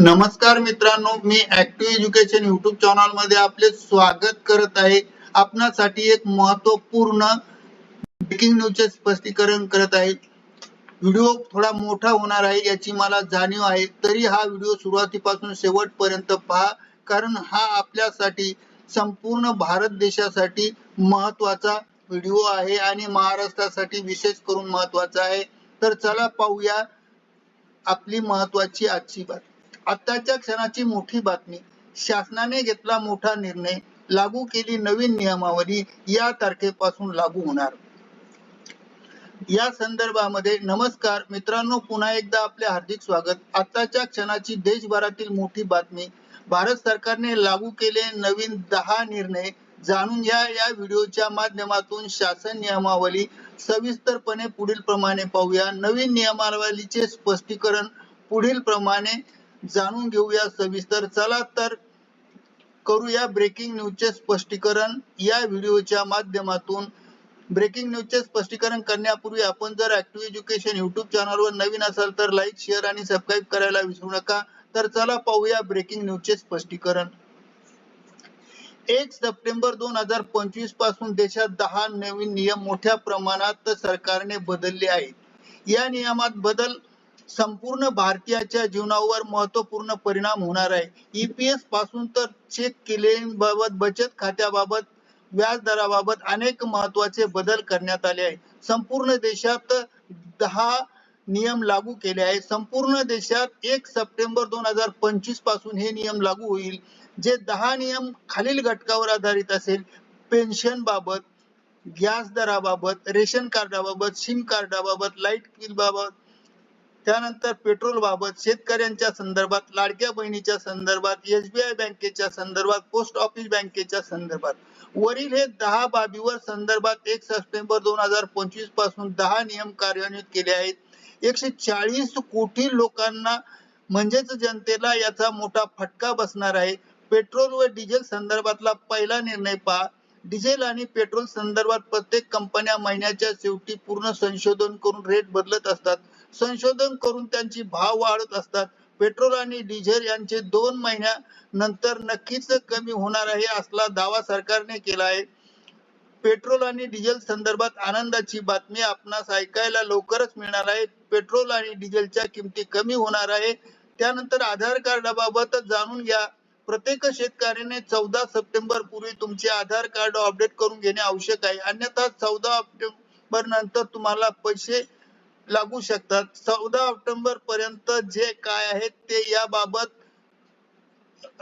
नमस्कार मित्रांनो मी ऍक्टिव्ह एज्युकेशन युट्यूब चॅनलमध्ये आपले स्वागत करत आहे. आपणासाठी एक महत्त्वपूर्ण ब्रेकिंग न्यूजचे स्पष्टीकरण करत आहे. व्हिडिओ थोडा मोठा होणार आहे याची मला जाणीव आहे. तरी हा व्हिडिओ सुरुवातीपासून शेवटपर्यंत पहा कारण हा आपल्यासाठी संपूर्ण भारत देशासाठी महत्त्वाचा व्हिडिओ आहे आणि महाराष्ट्रासाठी विशेष करून महत्त्वाचा आहे. तर चला पाहूया आपली महत्वाची आजची बातमी. आत्ताच्या क्षणाची मोठी बातमी. शासनाने घेतला मोठा निर्णय. लागू केली नवीन नियमावली. या तारखेपासून लागू होणार. या संदर्भामध्ये नमस्कार. मित्रांनो पुन्हा एकदा आपले हार्दिक स्वागत. आताच्या क्षणाची देशभरातील मोठी बातमी. भारत सरकारने लागू केले नवीन दहा निर्णय. जाणून घ्या या व्हिडिओच्या माध्यमातून शासन नियमावली. सविस्तरपणे पुढील प्रमाणे पाहूया. नवीन नियमावलीचे स्पष्टीकरण पुढील प्रमाणे जाणून घेऊया सविस्तर. चला तर करूया ब्रेकिंग न्यूजचे स्पष्टीकरण. या व्हिडिओच्या माध्यमातून ब्रेकिंग न्यूजचे स्पष्टीकरण करण्यापूर्वी आपण जर ऍक्टिव्ह एज्युकेशन युट्यूब चॅनलवर नवीन असाल तर लाईक शेअर आणि सबस्क्राईब करायला विसरू नका. तर चला पाहूया ब्रेकिंग न्यूजचे स्पष्टीकरण. एक सप्टेंबर दोन हजार पंचवीसपासून देशात दहा नवीन नियम मोठ्या प्रमाणात सरकारने बदलले आहेत. या नियमात बदल संपूर्ण भारतीयाच्या जीवनावर महत्त्वपूर्ण परिणाम होणार आहे. ईपीएसपासून तर चेक केलेबाबत बचत खात्याबाबत व्याज दराबाबत अनेक महत्त्वाचे बदल करण्यात आले आहे संपूर्ण देशात दहा नियम लागू केले आहे संपूर्ण देशात एक सप्टेंबर दोन हजार पंचवीसपासून हे नियम लागू होईल. जे दहा नियम खालील घटकावर आधारित असेल पेन्शन बाबत गॅस दराबाबत रेशन कार्डाबाबत सिम कार्डाबाबत लाइट बिल बाबत त्यानंतर पेट्रोल बाबत शेतकऱ्यांच्या संदर्भात लाडक्या बहिणीच्या संदर्भात एसबीआय बँकेच्या संदर्भात पोस्ट ऑफिस बँकेच्या संदर्भात. वरील हे दहा बाबीवर संदर्भात एक सप्टेंबर दोन हजार पंचवीसपासून दहा नियम कार्यान्वित केले आहेत. एकशे चाळीस कोटी लोकांना म्हणजेच जनतेला याचा मोठा फटका बसणार आहे. पेट्रोल व डिझेल संदर्भातला पहिला निर्णय पहा. डिझेल आणि पेट्रोल संदर्भात प्रत्येक कंपन्या महिन्याच्या शेवटी पूर्ण संशोधन करून रेट बदलत असतात. संशोधन करून त्यांची भाव वाढत असतात. पेट्रोल आणि डिझेल यांचे दोन महिन्यानंतर नक्कीच कमी होणार आहे असला दावा सरकारने केला आहे. पेट्रोल आणि डिझेल संदर्भात आनंदाची बातमी आपणास ऐकायला लवकरच मिळणार आहे. पेट्रोल आणि डिझेलच्या किमती कमी होणार आहे. त्यानंतर आधार कार्डाबाबत जाणून घ्या. प्रत्येक शेतकऱ्याने चौदा सप्टेंबर पूर्वी तुमचे आधार कार्ड अपडेट करून घेणे आवश्यक आहे. अन्यथा चौदा ऑक्टोबर नंतर तुम्हाला पैसे लागू शकतात. चौदा ऑक्टोबर पर्यंत जे काय आहे ते याबाबत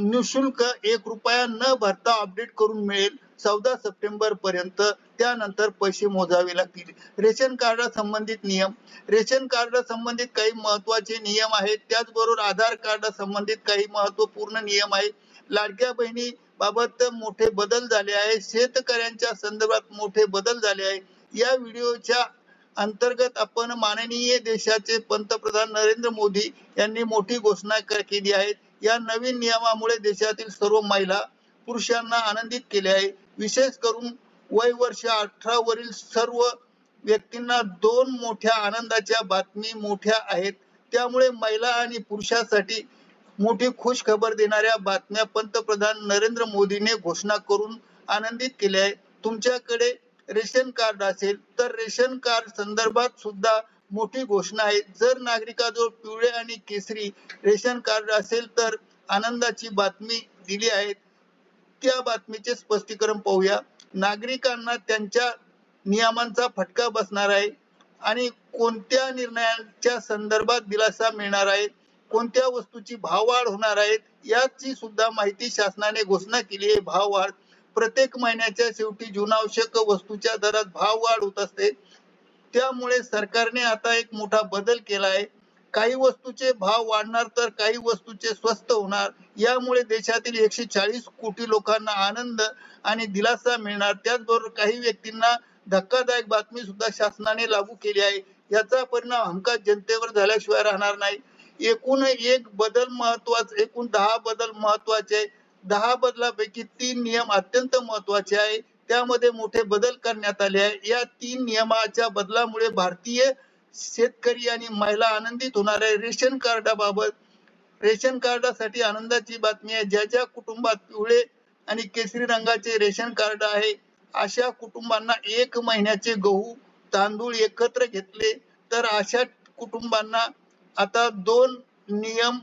निशुल्क एक रुपया न भरता अपडेट करून मिळेल चौदा सप्टेंबर पर्यंत. त्यानंतर पैसे मोजावे लागतील. रेशन कार्ड संबंधित नियम. रेशन कार्ड संबंधित काही महत्त्वाचे नियम आहेत. त्याचबरोबर आधार कार्ड संबंधित काही महत्त्वपूर्ण नियम आहेत. लाडक्या बहिणी बाबत मोठे बदल झाले आहे शेतकऱ्यांच्या संदर्भात मोठे बदल झाले आहे या व्हिडिओच्या अंतर्गत आपण माननीय देशाचे पंतप्रधान नरेंद्र मोदी यांनी मोठी घोषणा केली आहे. या नवीन नियमामुळे देशातील सर्व महिला पुरुषांना आनंदित केले आहे. विशेष करून वय वर्ष अठरा वरील सर्व व्यक्तींना दोन मोठ्या आनंदाच्या बातमी मोठ्या आहेत. त्यामुळे महिला आणि पुरुषांसाठी मोठी खुश खबर देणाऱ्या बातम्या पंतप्रधान नरेंद्र मोदीने घोषणा करून आनंदित केल्या आहे तुमच्याकडे रेशन कार्ड असेल तर रेशन कार्ड संदर्भात सुद्धा मोठी घोषणा आहे. जर नागरिकाजवळ पिवळे आणि केसरी रेशन कार्ड असेल तर आनंदाची बातमी दिली आहे. त्या बातमीचे स्पष्टीकरण पाहूया. नागरिकांना त्यांच्या नियमांचा फटका बसणार आहे आणि कोणत्या निर्णयांच्या संदर्भात दिलासा मिळणार आहे कोणत्या वस्तूची भाववाढ होणार आहे याची सुद्धा माहिती शासनाने घोषणा केली आहे. भाववाढ प्रत्येक महिन्याच्या शेवटी जीवनावश्यक वस्तूच्या दरात भाव वाढ होत असते. त्यामुळे सरकारने आता एक मोठा बदल केला आहे. काही वस्तूचे भाव वाढणार तर काही वस्तूचे स्वस्त होणार. यामुळे देशातील एकशे चाळीस कोटी लोकांना आनंद आणि दिलासा मिळणार. त्याचबरोबर काही व्यक्तींना धक्कादायक बातमी सुद्धा शासनाने लागू केली आहे. याचा परिणाम हमखास जनतेवर झाल्याशिवाय राहणार नाही. एकूण एक बदल महत्त्वाचा एकूण दहा बदल महत्त्वाचे आहे दहा बदलापैकी तीन नियम अत्यंत महत्त्वाचे आहे. त्यामध्ये मोठे बदल करण्यात आले आहे. या तीन नियमाच्या बदलामुळे भारतीय शेतकरी आणि महिला आनंदित होणार आहे. रेशन कार्डाबाबत रेशन कार्डासाठी आनंदाची बातमी आहे. ज्या ज्या कुटुंबात पिवळे आणि केसरी रंगाचे रेशन कार्ड आहे अशा कुटुंबांना एक महिन्याचे गहू तांदूळ एकत्र घेतले तर अशा कुटुंबांना आता दोन नियम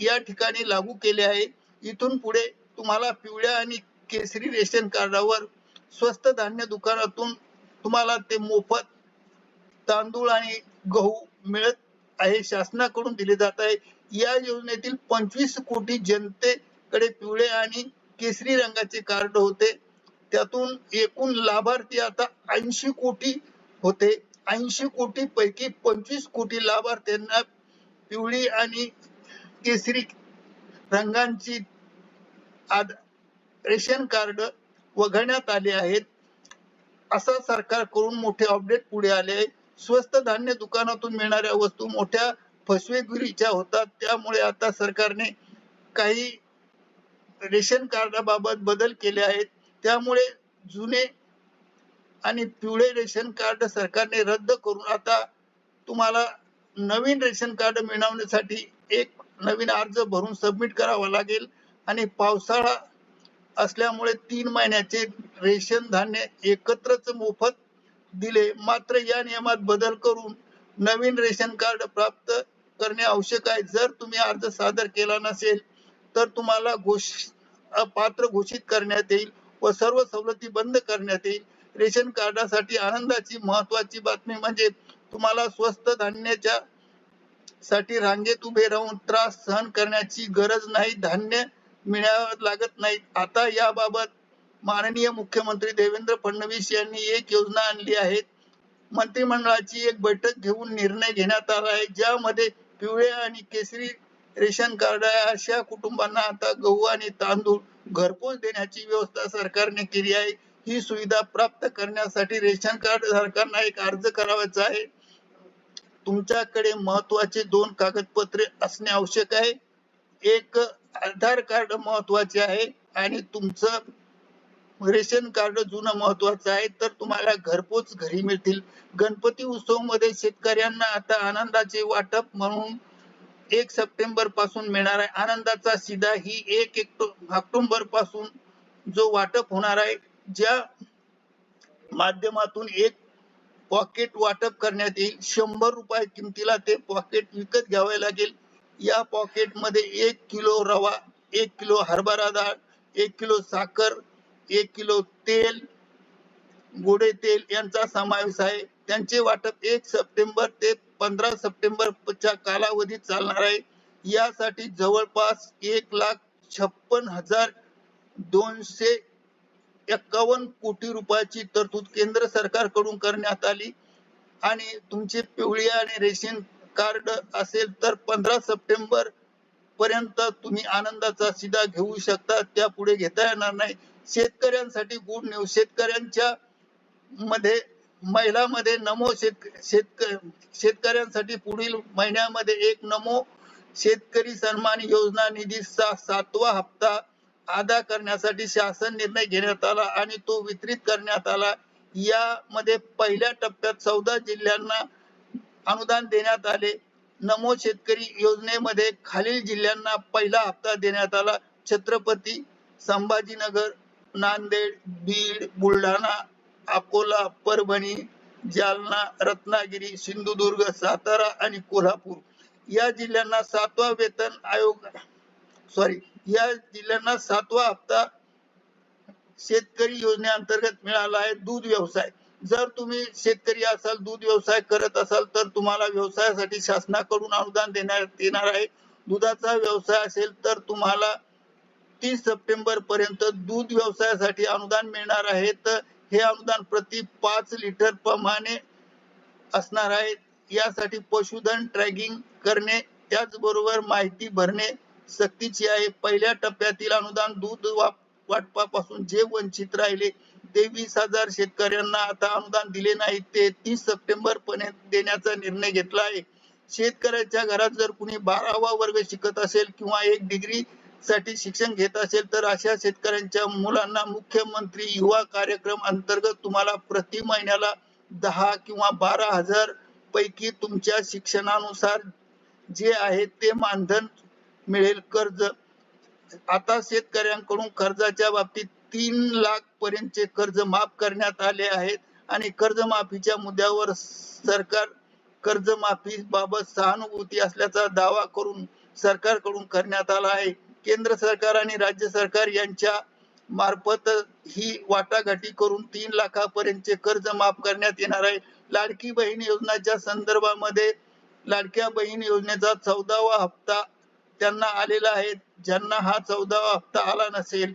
या ठिकाणी लागू केले आहे. इथून पुढे तुम्हाला पिवळ्या आणि केसरी रेशन कार्डावर स्वस्त धान्य दुकानातून तुम्हाला ते मोफत तांदूळ आणि गहू मिळत आहे. शासनाकडून दिले जात आहे. या योजनेतील पंचवीस कोटी जनतेकडे पिवळे आणि केसरी रंगाचे कार्ड होते. त्यातून एकूण लाभार्थी आता ऐंशी कोटी होते. ऐंशी कोटी पैकी पंचवीस कोटी लाभार्थ्यांना पिवळी आणि केसरी रंगांची रेशन कार्ड वगळण्यात आले आहेत. असा सरकारकडून मोठे अपडेट पुढे आले आहे. स्वस्त धान्य दुकानातून मिळणाऱ्या वस्तू मोठ्या फसवेगिरीच्या होतात. त्यामुळे आता सरकारने काही रेशन कार्डाबाबत बदल केले आहेत. त्यामुळे जुने आणि पिवळे रेशन कार्ड सरकारने रद्द करून आता तुम्हाला नवीन रेशन कार्ड मिळवण्यासाठी एक नवीन अर्ज भरून सबमिट करावा लागेल. आणि पावसाळा असल्यामुळे तीन महिन्याचे रेशन धान्य एकत्रच मोफत दिले. मात्र या नियमात बदल करून नवीन रेशन कार्ड प्राप्त करणे आवश्यक आहे. जर तुम्ही अर्ज सादर केला नसेल तर तुम्हाला घोष पात्र घोषित करण्यात येईल व सर्व सवलती बंद करण्यात येईल. रेशन कार्डासाठी आनंदाची महत्वाची बातमी म्हणजे तुम्हाला स्वस्त धान्याच्या साठी रांगेत उभे राहून त्रास सहन करण्याची गरज नाही धान्य मिळावं लागत नाही आता याबाबत माननीय मुख्यमंत्री देवेंद्र फडणवीस यांनी एक योजना आणली आहे. मंत्रिमंडळाची एक बैठक घेऊन निर्णय घेण्यात आला आहे. ज्यामध्ये पिवळे आणि केसरी रेशन कार्ड अशा कुटुंबांना आता गहू आणि तांदूळ घरपोच देण्याची व्यवस्था सरकारने केली आहे. ही सुविधा प्राप्त करण्यासाठी रेशन कार्ड धारकांना एक अर्ज करावायचा आहे. तुमच्याकडे महत्त्वाचे दोन कागदपत्रे असणे आवश्यक आहे. एक आधार कार्ड महत्त्वाचे आहे आणि तुमचं रेशन कार्ड जुनं महत्वाचं आहे. तर तुम्हाला घरपोच घरी मिळतील. गणपती उत्सवमध्ये शेतकऱ्यांना आता आनंदाचे वाटप म्हणून एक सप्टेंबरपासून मिळणार आहे. आनंदाचा सीधा ही एक ऑक्टोबरपासून जो वाटप होणार आहे ज्या माध्यमातून एक पॉकेट वाटप करण्यात येईल. शंभर रुपये किमतीला ते पॉकेट विकत घ्यावे लागेल. या पॉकेटमध्ये एक किलो रवा एक किलो हरभरा डाळ एक किलो साखर एक किलो तेल गोडे तेल यांचा समावेश आहे. त्यांचे वाटप एक सप्टेंबर ते पंधरा सप्टेंबरच्या कालावधीत चालणार आहे. यासाठी जवळपास एक लाख छप्पन हजार दोनशे एक्कावन्न कोटी रुपयाची तरतूद केंद्र सरकारकडून करण्यात आली. आणि तुमचे पिवळी आणि रेशन कार्ड असेल तर पंधरा सप्टेंबर पर्यंत तुम्ही आनंदाचा सिधा घेऊ शकता. त्या पुढे घेता येणार नाही. शेतकऱ्यांसाठी गुड न्यूज शेतकऱ्यांच्या मध्ये महिलामध्ये नमो शेत शेतक शेतकऱ्यांसाठी पुढील महिन्यामध्ये एक नमो शेतकरी सन्मान योजना निधीचा सातवा हप्ता अदा करण्यासाठी शासन निर्णय घेण्यात आला आणि तो वितरित करण्यात आला. यामध्ये पहिल्या टप्प्यात चौदा जिल्ह्यांना अनुदान देण्यात आले. नमो शेतकरी योजनेमध्ये खालील जिल्ह्यांना पहिला हप्ता देण्यात आला. छत्रपती संभाजीनगर नांदेड बीड बुलढाणा अकोला परभणी जालना रत्नागिरी सिंधुदुर्ग सातारा आणि कोल्हापूर. या जिल्ह्यांना सातवा वेतन आयोग सॉरी या जिल्ह्यांना सातवा हप्ता शेतकरी योजनेअंतर्गत मिळाला आहे दूध व्यवसाय. जर तुम्ही शेतकरी असाल दूध व्यवसाय करत असाल तर तुम्हाला व्यवसायासाठी शासनाकडून अनुदान देण्यात येणार आहे. दुधाचा व्यवसाय असेल तर तुम्हाला तीस सप्टेंबर पर्यंत दूध व्यवसायासाठी अनुदान मिळणार आहे. तर हे अनुदान प्रति पाच लिटर प्रमाणे असणार आहे. यासाठी पशुधन ट्रॅकिंग करणे त्याचबरोबर माहिती भरणे सक्तीची आहे. पहिल्या टप्प्यातील अनुदान दूध वाटपापासून जे वंचित राहिले ते वीस हजार शेतकऱ्यांना आता अनुदान दिले नाही ते तीस सप्टेंबर पर्यंत देण्याचा निर्णय घेतला आहे. शेतकऱ्याच्या घरात जर कुणी बारावा वर्ग शिकत असेल किंवा एक डिग्री साठी शिक्षण घेत असेल तर अशा शेतकऱ्यांच्या मुलांना मुख्यमंत्री युवा कार्यक्रम अंतर्गत तुम्हाला प्रति महिन्याला दहा किंवा बारा हजार पैकी तुमच्या शिक्षणानुसार जे आहे ते मानधन मिळेल कर्ज. आता शेतकऱ्यांकडून कर्जाच्या बाबतीत तीन लाख पर्यंतचे कर्ज माफ करण्यात आले आहेत आणि कर्जमाफीच्या मुद्द्यावर सरकार कर्जमाफी बाबत सहानुभूती असल्याचा दावा करून सरकारकडून करण्यात आला आहे. केंद्र सरकार आणि राज्य सरकार यांच्या मार्फत ही वाटाघाटी करून तीन लाखापर्यंतचे कर्ज माफ करण्यात येणार आहे. लाडकी बहीण योजनाच्या संदर्भामध्ये लाडक्या बहीण योजनेचा चौदावा हप्ता त्यांना आलेला आहे. ज्यांना हा चौदावा हप्ता आला नसेल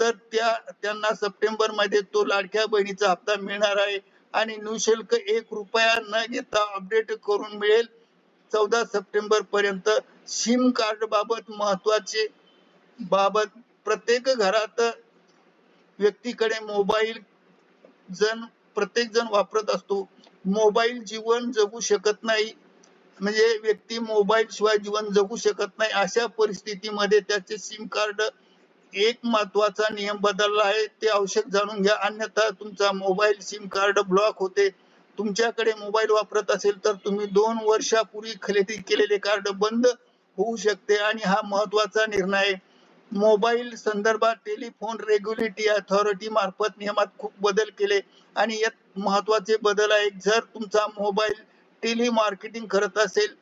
तर त्या त्यांना सप्टेंबरमध्ये तो लाडक्या बहिणीचा हप्ता मिळणार आहे. आणि निशुल्क एक रुपया न घेता अपडेट करून मिळेल चौदा सप्टेंबर पर्यंत सिम कार्ड बाबत महत्त्वाचे बाबत प्रत्येक घरात व्यक्तीकडे मोबाईल जण प्रत्येक जण वापरत असतो. मोबाईल जीवन जगू शकत नाही. म्हणजे व्यक्ती मोबाईल शिवाय जीवन जगू शकत नाही. अशा परिस्थितीमध्ये त्याचे सिम कार्ड एक महत्त्वाचा नियम बदलला आहे. ते आवश्यक जाणून घ्या. अन्यथा तुमचा मोबाईल सिम कार्ड ब्लॉक होते. तुमच्याकडे मोबाईल वापरत असेल तर तुम्ही दोन वर्षापूर्वी खरेदी केलेले कार्ड बंद होऊ शकते आणि हा महत्त्वाचा निर्णय आहे. मोबाईल संदर्भात टेलिफोन रेग्युलेटरी अथॉरिटी मार्फत नियमात खूप बदल केले. आणि यात महत्त्वाचे बदल आहे जर तुमचा मोबाईल टेली मार्केटिंग करत असेल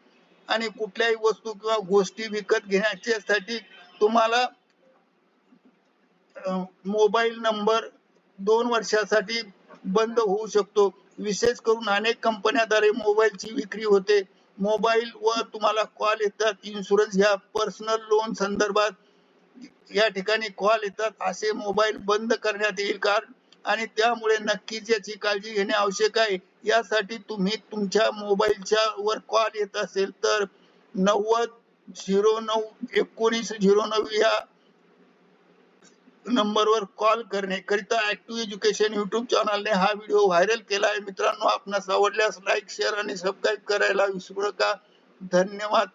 आणि कुठल्याही वस्तू किंवा गोष्टी विकत घेण्याच्यासाठी तुम्हाला मोबाईल नंबर दोन वर्षासाठी बंद होऊ शकतो. विशेष करून अनेक कंपन्याद्वारे मोबाईलची विक्री होते. मोबाईल व तुम्हाला कॉल येतात. इन्शुरन्स घ्या पर्सनल लोन संदर्भात या ठिकाणी कॉल येतात. असे मोबाईल बंद करण्यात येईल कारण आणि त्यामुळे नक्कीच याची काळजी घेणे आवश्यक आहे. यासाठी तुम्ही तुमच्या मोबाईलच्या वर कॉल येत असेल तर नव्वद झिरो नऊ एकोणीस झिरो नऊ या नंबरवर कॉल करणे करिता ऍक्टिव्ह एज्युकेशन युट्यूब चॅनलने हा व्हिडिओ व्हायरल केला आहे. मित्रांनो आपणास आवडल्यास लाईक शेअर आणि सबस्क्राईब करायला विसरू नका. धन्यवाद.